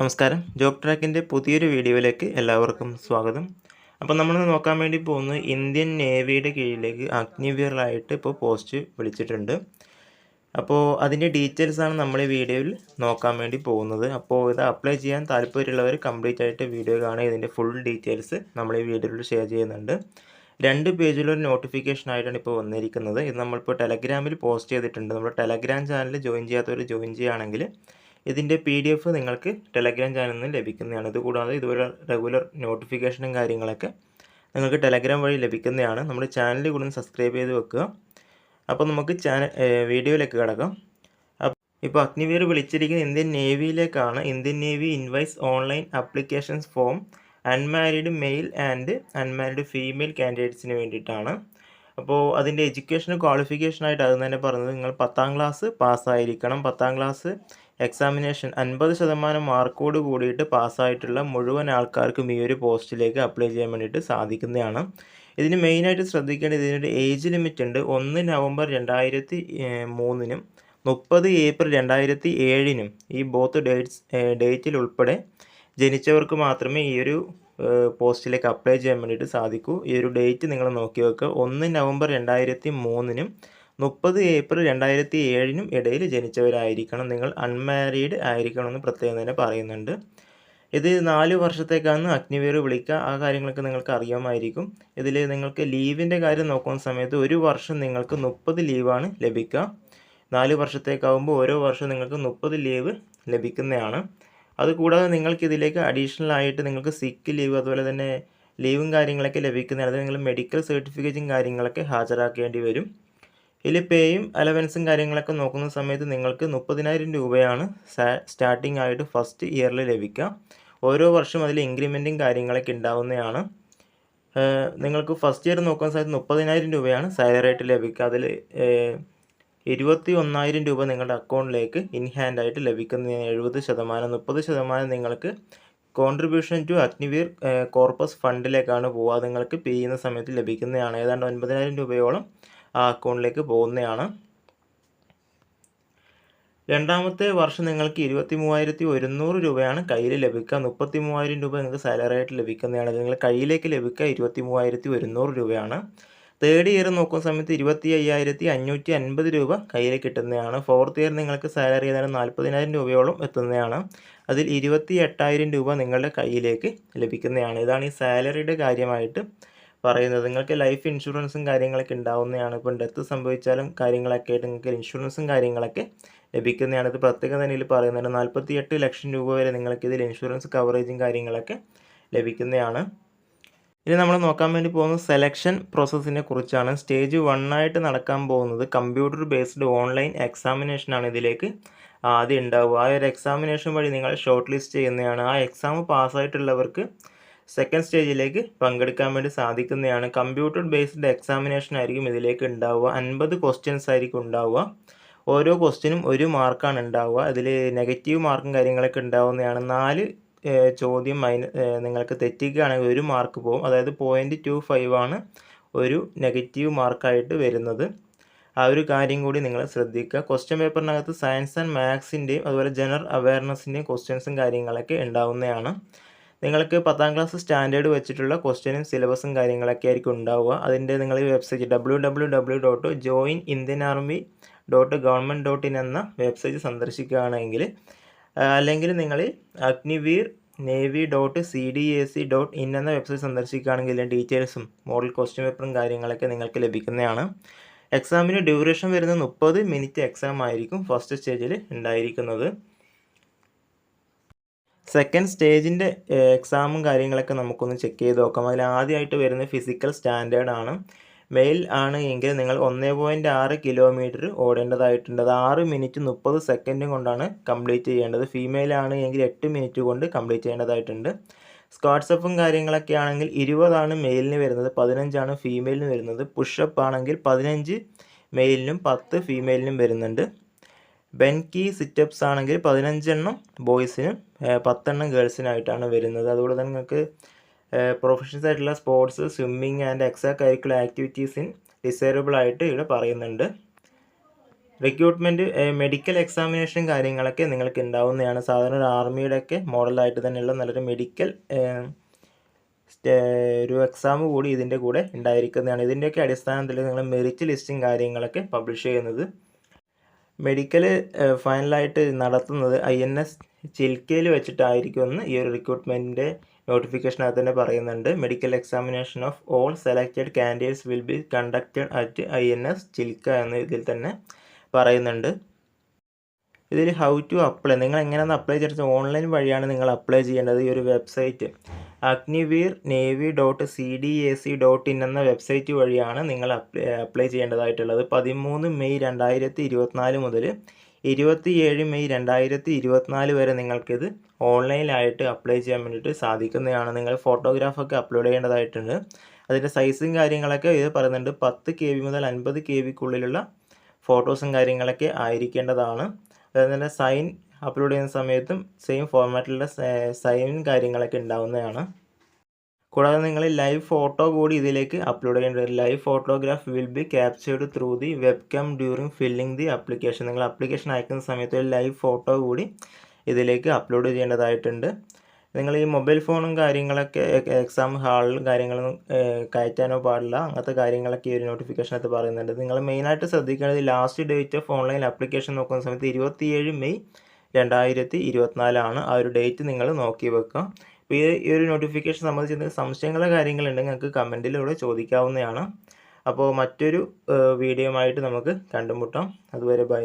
നമസ്കാരം. ജോബ് ട്രാക്കിന്റെ പുതിയൊരു വീഡിയോയിലേക്ക് എല്ലാവർക്കും സ്വാഗതം. അപ്പോൾ നമ്മൾ നോക്കാൻ വേണ്ടി പോകുന്നത് ഇന്ത്യൻ നേവിയുടെ കീഴിലേക്ക് അഗ്നിവീറിലായിട്ട് ഇപ്പോൾ പോസ്റ്റ് വിളിച്ചിട്ടുണ്ട്. അപ്പോൾ അതിന്റെ ഡീറ്റെയിൽസാണ് നമ്മൾ ഈ വീഡിയോയിൽ നോക്കാൻ വേണ്ടി പോകുന്നത്. അപ്പോൾ ഇത് അപ്ലൈ ചെയ്യാൻ താല്പര്യമുള്ളവർ കംപ്ലീറ്റ് ആയിട്ട് വീഡിയോ കാണുക. ഇതിന്റെ ഫുൾ ഡീറ്റെയിൽസ് നമ്മൾ ഈ വീഡിയോയിൽ ഷെയർ ചെയ്യുന്നുണ്ട്. രണ്ട് പേജിലൊരു നോട്ടിഫിക്കേഷൻ ആയിട്ടാണ് ഇപ്പോൾ വന്നിരിക്കുന്നത്. ഇത് നമ്മളിപ്പോൾ ടെലഗ്രാമിൽ പോസ്റ്റ് ചെയ്തിട്ടുണ്ട്. നമ്മൾ ടെലഗ്രാം ചാനൽ ജോയിൻ ചെയ്യാത്തവർ ജോയിൻ ചെയ്യുകയാണെങ്കിൽ ഇതിന്റെ പി ഡി എഫ് നിങ്ങൾക്ക് ടെലഗ്രാം ചാനലിൽ നിന്ന് ലഭിക്കുന്നതാണ്. ഇതുകൂടാതെ ഇതുപോലെ റെഗുലർ നോട്ടിഫിക്കേഷനും കാര്യങ്ങളൊക്കെ നിങ്ങൾക്ക് ടെലഗ്രാം വഴി ലഭിക്കുന്നതാണ്. നമ്മുടെ ചാനൽ കൂടെ സബ്സ്ക്രൈബ് ചെയ്ത് വെക്കുക. അപ്പോൾ നമുക്ക് ചാനൽ വീഡിയോയിലേക്ക് കിടക്കാം. ഇപ്പോൾ അഗ്നിവീർ വിളിച്ചിരിക്കുന്ന Indian നേവിയിലേക്കാണ്. Indian navy invites online applications form unmarried male and unmarried female കാൻഡിഡേറ്റ്സിന് വേണ്ടിയിട്ടാണ്. അപ്പോൾ അതിന്റെ എഡ്യൂക്കേഷൻ ക്വാളിഫിക്കേഷനായിട്ട് അത് തന്നെ പറഞ്ഞത് നിങ്ങൾ പത്താം ക്ലാസ് പാസ്സായിരിക്കണം പത്താം ക്ലാസ് എക്സാമിനേഷൻ അൻപത് ശതമാനം മാർക്കോട് കൂടിയിട്ട് പാസ്സായിട്ടുള്ള മുഴുവൻ ആൾക്കാർക്കും ഈ ഒരു പോസ്റ്റിലേക്ക് അപ്ലൈ ചെയ്യാൻ വേണ്ടിയിട്ട് സാധിക്കുന്നതാണ്. ഇതിന് മെയിനായിട്ട് ശ്രദ്ധിക്കേണ്ടത് ഇതിനൊരു ഏജ് ലിമിറ്റ് ഉണ്ട് ഒന്ന് നവംബർ രണ്ടായിരത്തി മൂന്നിനും മുപ്പത് ഏപ്രിൽ രണ്ടായിരത്തി ഏഴിനും ഈ ബോത്ത് ഡേറ്റ്സ് ഡേറ്റിൽ ഉൾപ്പെടെ ജനിച്ചവർക്ക് മാത്രമേ ഈ ഒരു പോസ്റ്റിലേക്ക് അപ്ലൈ ചെയ്യാൻ വേണ്ടിയിട്ട് സാധിക്കൂ. ഈ ഒരു ഡേറ്റ് നിങ്ങൾ നോക്കി വെക്കുക. ഒന്ന് നവംബർ രണ്ടായിരത്തി മൂന്നിനും മുപ്പത് ഏപ്രിൽ രണ്ടായിരത്തി ഏഴിനും ഇടയിൽ ജനിച്ചവരായിരിക്കണം. നിങ്ങൾ അൺമാരീഡ് ആയിരിക്കണമെന്ന് പ്രത്യേകം തന്നെ പറയുന്നുണ്ട്. ഇത് നാല് വർഷത്തേക്കാണ് അഗ്നിവീർ വിളിക്കുക. ആ കാര്യങ്ങളൊക്കെ നിങ്ങൾക്ക് അറിയാമായിരിക്കും. ഇതിൽ നിങ്ങൾക്ക് ലീവിന്റെ കാര്യം നോക്കുന്ന സമയത്ത് ഒരു വർഷം നിങ്ങൾക്ക് മുപ്പത് ലീവാണ് ലഭിക്കുക. നാല് വർഷത്തേക്കാവുമ്പോൾ ഓരോ വർഷം നിങ്ങൾക്ക് മുപ്പത് ലീവ് ലഭിക്കുന്നതാണ്. അതുകൂടാതെ നിങ്ങൾക്ക് ഇതിലേക്ക് അഡീഷണൽ ആയിട്ട് നിങ്ങൾക്ക് സിക്ക് ലീവ് അതുപോലെ തന്നെ ലീവും കാര്യങ്ങളൊക്കെ ലഭിക്കുന്നതാണ്. നിങ്ങൾ മെഡിക്കൽ സർട്ടിഫിക്കറ്റും കാര്യങ്ങളൊക്കെ ഹാജരാക്കേണ്ടി വരും. ഇതിൽ പേയും അലവൻസും കാര്യങ്ങളൊക്കെ നോക്കുന്ന സമയത്ത് നിങ്ങൾക്ക് മുപ്പതിനായിരം രൂപയാണ് സ്റ്റാർട്ടിംഗ് ആയിട്ട് ഫസ്റ്റ് ഇയറിൽ ലഭിക്കുക. ഓരോ വർഷം അതിൽ ഇൻക്രിമെന്റും കാര്യങ്ങളൊക്കെ ഉണ്ടാവുന്നതാണ്. നിങ്ങൾക്ക് ഫസ്റ്റ് ഇയർ നോക്കുന്ന സമയത്ത് മുപ്പതിനായിരം രൂപയാണ് സാലറി ആയിട്ട് ലഭിക്കുക. അതിൽ ഇരുപത്തി ഒന്നായിരം രൂപ നിങ്ങളുടെ അക്കൗണ്ടിലേക്ക് ഇൻ ഹാൻഡ് ആയിട്ട് ലഭിക്കുന്ന എഴുപത് ശതമാനം മുപ്പത് ശതമാനം നിങ്ങൾക്ക് കോൺട്രിബ്യൂഷൻ ടു അഗ്നിവീർ കോർപ്പസ് ഫണ്ടിലേക്കാണ് പോവുക. നിങ്ങൾക്ക് പേ ചെയ്യുന്ന സമയത്ത് ലഭിക്കുന്നതാണ്. ഏതാണ്ട് ഒൻപതിനായിരം രൂപയോളം ആ അക്കൗണ്ടിലേക്ക് പോകുന്നതാണ് രണ്ടാമത്തെ വർഷം നിങ്ങൾക്ക് ഇരുപത്തി മൂവായിരത്തി ഒരുന്നൂറ് രൂപയാണ് കയ്യിൽ ലഭിക്കുക. മുപ്പത്തി മൂവായിരം രൂപ നിങ്ങൾക്ക് സാലറി ആയിട്ട് ലഭിക്കുന്നതാണ്. നിങ്ങൾ കയ്യിലേക്ക് ലഭിക്കുക ഇരുപത്തി മൂവായിരത്തി ഒരുന്നൂറ് രൂപയാണ്. തേർഡ് ഇയർ നോക്കുന്ന സമയത്ത് ഇരുപത്തി അയ്യായിരത്തി അഞ്ഞൂറ്റി അൻപത് രൂപ കയ്യിൽ കിട്ടുന്നതാണ്. ഫോർത്ത് ഇയർ നിങ്ങൾക്ക് സാലറി ഏതായാലും നാൽപ്പതിനായിരം രൂപയോളം എത്തുന്നതാണ്. അതിൽ ഇരുപത്തി എട്ടായിരം രൂപ നിങ്ങളുടെ കയ്യിലേക്ക് ലഭിക്കുന്നതാണ്. ഇതാണ് ഈ സാലറിയുടെ കാര്യമായിട്ട് പറയുന്നത്. നിങ്ങൾക്ക് ലൈഫ് ഇൻഷുറൻസും കാര്യങ്ങളൊക്കെ ഉണ്ടാവുന്നതാണ്. ഇപ്പം ഡെത്ത് സംഭവിച്ചാലും കാര്യങ്ങളൊക്കെ ആയിട്ട് നിങ്ങൾക്ക് ഇൻഷുറൻസും കാര്യങ്ങളൊക്കെ ലഭിക്കുന്നതാണ്. ഇത് പ്രത്യേകം തന്നെ ഇതിൽ പറയുന്നുണ്ട്. നാൽപ്പത്തി എട്ട് ലക്ഷം രൂപ വരെ നിങ്ങൾക്ക് ഇതിൽ ഇൻഷുറൻസ് കവറേജും കാര്യങ്ങളൊക്കെ ലഭിക്കുന്നതാണ്. ഇനി നമ്മൾ നോക്കാൻ വേണ്ടി പോകുന്നത് സെലക്ഷൻ പ്രോസസ്സിനെ കുറിച്ചാണ്. സ്റ്റേജ് വൺ ആയിട്ട് നടക്കാൻ പോകുന്നത് കമ്പ്യൂട്ടർ ബേസ്ഡ് ഓൺലൈൻ എക്സാമിനേഷനാണ് ഇതിലേക്ക് ആദ്യം ഉണ്ടാവുക. ആ ഒരു എക്സാമിനേഷൻ വഴി നിങ്ങൾ ഷോർട്ട് ലിസ്റ്റ് ചെയ്യുന്നതാണ്. ആ എക്സാം പാസ്സായിട്ടുള്ളവർക്ക് സെക്കൻഡ് സ്റ്റേജിലേക്ക് പങ്കെടുക്കാൻ വേണ്ടി സാധിക്കുന്നതാണ്. കമ്പ്യൂട്ടർ ബേസ്ഡ് എക്സാമിനേഷൻ ആയിരിക്കും ഇതിലേക്ക് ഉണ്ടാവുക. അൻപത് ക്വസ്റ്റ്യൻസ് ആയിരിക്കും ഉണ്ടാവുക. ഓരോ ക്വസ്റ്റ്യനും ഒരു മാർക്കാണ് ഉണ്ടാവുക. അതിൽ നെഗറ്റീവ് മാർക്കും കാര്യങ്ങളൊക്കെ ഉണ്ടാവുന്നതാണ്. നാല് ചോദ്യം മൈന നിങ്ങൾക്ക് തെറ്റിക്കുകയാണെങ്കിൽ ഒരു മാർക്ക് പോകും. അതായത് പോയിന്റ് ടു ഫൈവ് ആണ് ഒരു നെഗറ്റീവ് മാർക്കായിട്ട് വരുന്നത്. ആ ഒരു കാര്യം കൂടി നിങ്ങൾ ശ്രദ്ധിക്കുക. ക്വസ്റ്റ്യൻ പേപ്പറിനകത്ത് സയൻസ് ആൻഡ് മാത്സിന്റെയും അതുപോലെ ജനറൽ അവയർനെസ്സിന്റെയും ക്വസ്റ്റ്യൻസും കാര്യങ്ങളൊക്കെ ഉണ്ടാവുന്നതാണ്. നിങ്ങൾക്ക് പത്താം ക്ലാസ് സ്റ്റാൻഡേർഡ് വെച്ചിട്ടുള്ള ക്വസ്റ്റ്യനും സിലബസും കാര്യങ്ങളൊക്കെ ആയിരിക്കും ഉണ്ടാവുക. അതിന്റെ നിങ്ങൾ website W W W dot join Indian army dot government dot in എന്ന വെബ്സൈറ്റ് സന്ദർശിക്കുകയാണെങ്കിൽ അല്ലെങ്കിൽ നിങ്ങൾ Agniveer navy dot C D A C dot in എന്ന വെബ്സൈറ്റ് സന്ദർശിക്കുകയാണെങ്കിൽ ഇതിന്റെ ഡീറ്റെയിൽസും മോഡൽ ക്വസ്റ്റ്യൻ പേപ്പറും കാര്യങ്ങളൊക്കെ നിങ്ങൾക്ക് ലഭിക്കുന്നതാണ്. എക്സാമിന് ഡ്യൂറേഷൻ വരുന്ന മുപ്പത് മിനിറ്റ് എക്സാം ആയിരിക്കും ഫസ്റ്റ് സ്റ്റേജിൽ ഉണ്ടായിരിക്കുന്നത്. സെക്കൻഡ് സ്റ്റേജിന്റെ എക്സാമും കാര്യങ്ങളൊക്കെ നമുക്കൊന്ന് ചെക്ക് ചെയ്ത് നോക്കാം. അതിൽ ആദ്യമായിട്ട് വരുന്ന ഫിസിക്കൽ സ്റ്റാൻഡേർഡ് ആണ്. മെയിൽ ആണ് എങ്കിൽ നിങ്ങൾ ഒന്നേ പോയിന്റ് ആറ് കിലോമീറ്റർ ഓടേണ്ടതായിട്ടുണ്ട്. അത് ആറ് മിനിറ്റ് മുപ്പത് സെക്കൻഡും കൊണ്ടാണ് കംപ്ലീറ്റ് ചെയ്യേണ്ടത്. ഫീമെയിൽ ആണ് എങ്കിൽ എട്ട് മിനിറ്റ് കൊണ്ട് കംപ്ലീറ്റ് ചെയ്യേണ്ടതായിട്ടുണ്ട്. സ്ക്വാട്സപ്പും കാര്യങ്ങളൊക്കെ ആണെങ്കിൽ ഇരുപതാണ് മെയിലിന് വരുന്നത് പതിനഞ്ചാണ് ഫീമെയിലിന് വരുന്നത്. പുഷപ്പ് ആണെങ്കിൽ പതിനഞ്ച് മെയിലിനും പത്ത് ഫീമെയിലിനും വരുന്നുണ്ട്. ബെൻകി സിറ്റപ്സ് ആണെങ്കിൽ പതിനഞ്ചെണ്ണം ബോയ്സിനും പത്തെണ്ണം ഗേൾസിനായിട്ടാണ് വരുന്നത്. അതുപോലെ തന്നെ നിങ്ങൾക്ക് പ്രൊഫഷണൽസ് ആയിട്ടുള്ള sports swimming and extracurricular activities in desirable ആയിട്ട് ഇവിടെ പറയുന്നുണ്ട്. റിക്രൂട്ട്മെന്റ് മെഡിക്കൽ എക്സാമിനേഷൻ കാര്യങ്ങളൊക്കെ നിങ്ങൾക്ക് ഉണ്ടാവുന്നതാണ്. സാധാരണ ഒരു ആർമിയുടെയൊക്കെ മോഡലായിട്ട് തന്നെയുള്ള നല്ലൊരു മെഡിക്കൽ ഒരു എക്സാം കൂടി ഇതിന്റെ കൂടെ ഉണ്ടായിരിക്കുന്നതാണ്. ഇതിന്റെയൊക്കെ അടിസ്ഥാനത്തിൽ നിങ്ങൾ മെറിറ്റ് ലിസ്റ്റും കാര്യങ്ങളൊക്കെ പബ്ലിഷ് ചെയ്യുന്നത്. മെഡിക്കൽ ഫൈനലായിട്ട് നടത്തുന്നത് ഐ എൻ എസ് ചിൽക്കയിൽ വെച്ചിട്ടായിരിക്കുമെന്ന് ഈ ഒരു റിക്രൂട്ട്മെന്റിന്റെ നോട്ടിഫിക്കേഷനകത്ത് തന്നെ പറയുന്നുണ്ട്. Medical examination of all selected candidates will be conducted at I N S Chilka എന്ന ഇതിൽ തന്നെ പറയുന്നുണ്ട്. ഇതിൽ ഹൗ ടു അപ്ലൈ നിങ്ങൾ എങ്ങനെയാണ് അപ്ലൈ ചെയ്തിട്ട് ഓൺലൈൻ വഴിയാണ് നിങ്ങൾ അപ്ലൈ ചെയ്യേണ്ടത് ഈ ഒരു website. Agniveer navy dot C D A C dot in എന്ന വെബ്സൈറ്റ് വഴിയാണ് നിങ്ങൾ അപ്ലൈ ചെയ്യേണ്ടതായിട്ടുള്ളത്. പതിമൂന്ന് മെയ് രണ്ടായിരത്തി ഇരുപത്തിനാല് മുതൽ ഇരുപത്തിയേഴ് മെയ് രണ്ടായിരത്തി ഇരുപത്തിനാല് വരെ നിങ്ങൾക്കിത് ഓൺലൈനായിട്ട് അപ്ലൈ ചെയ്യാൻ വേണ്ടിയിട്ട് സാധിക്കുന്നതാണ്. നിങ്ങൾ ഫോട്ടോഗ്രാഫൊക്കെ അപ്ലോഡ് ചെയ്യേണ്ടതായിട്ടുണ്ട്. അതിന്റെ സൈസും കാര്യങ്ങളൊക്കെ ഇത് പറയുന്നുണ്ട്. പത്ത് കെ ബി മുതൽ അൻപത് കെ ബിക്കുള്ളിലുള്ള ഫോട്ടോസും കാര്യങ്ങളൊക്കെ ആയിരിക്കേണ്ടതാണ്. അതുപോലെ തന്നെ സൈൻ അപ്ലോഡ് ചെയ്യുന്ന സമയത്തും സെയിം ഫോർമാറ്റിലുള്ള സൈൻ കാര്യങ്ങളൊക്കെ ഉണ്ടാവുന്നതാണ്. കൂടാതെ നിങ്ങൾ ലൈവ് ഫോട്ടോ കൂടി ഇതിലേക്ക് അപ്ലോഡ് ചെയ്യേണ്ടത് live photograph will be captured through the webcam during filling the application നിങ്ങൾ ആപ്ലിക്കേഷൻ അയക്കുന്ന സമയത്ത് ഒരു ലൈവ് ഫോട്ടോ കൂടി ഇതിലേക്ക് അപ്ലോഡ് ചെയ്യേണ്ടതായിട്ടുണ്ട്. നിങ്ങൾ ഈ മൊബൈൽ ഫോണും കാര്യങ്ങളൊക്കെ എക്സാം ഹാളിലും കാര്യങ്ങളൊന്നും കയറ്റാനോ പാടില്ല. അങ്ങനത്തെ കാര്യങ്ങളൊക്കെ ഈ ഒരു നോട്ടിഫിക്കേഷനകത്ത് പറയുന്നുണ്ട്. നിങ്ങൾ മെയിനായിട്ട് ശ്രദ്ധിക്കേണ്ടത് last date of online application നോക്കുന്ന സമയത്ത് ഇരുപത്തിയേഴ് മെയ് രണ്ടായിരത്തി ഇരുപത്തിനാലാണ് ആ ഒരു ഡേറ്റ് നിങ്ങൾ നോക്കി വെക്കുക. ഈ ഒരു നോട്ടിഫിക്കേഷൻ സംബന്ധിച്ച് എന്തെങ്കിലും സംശയങ്ങളോ കാര്യങ്ങളുണ്ടെങ്കിൽ നിങ്ങൾക്ക് കമന്റിലൂടെ ചോദിക്കാവുന്നതാണ്. അപ്പോൾ മറ്റൊരു വീഡിയോ ആയിട്ട് നമുക്ക് കണ്ടുമുട്ടാം. അതുവരെ ബൈ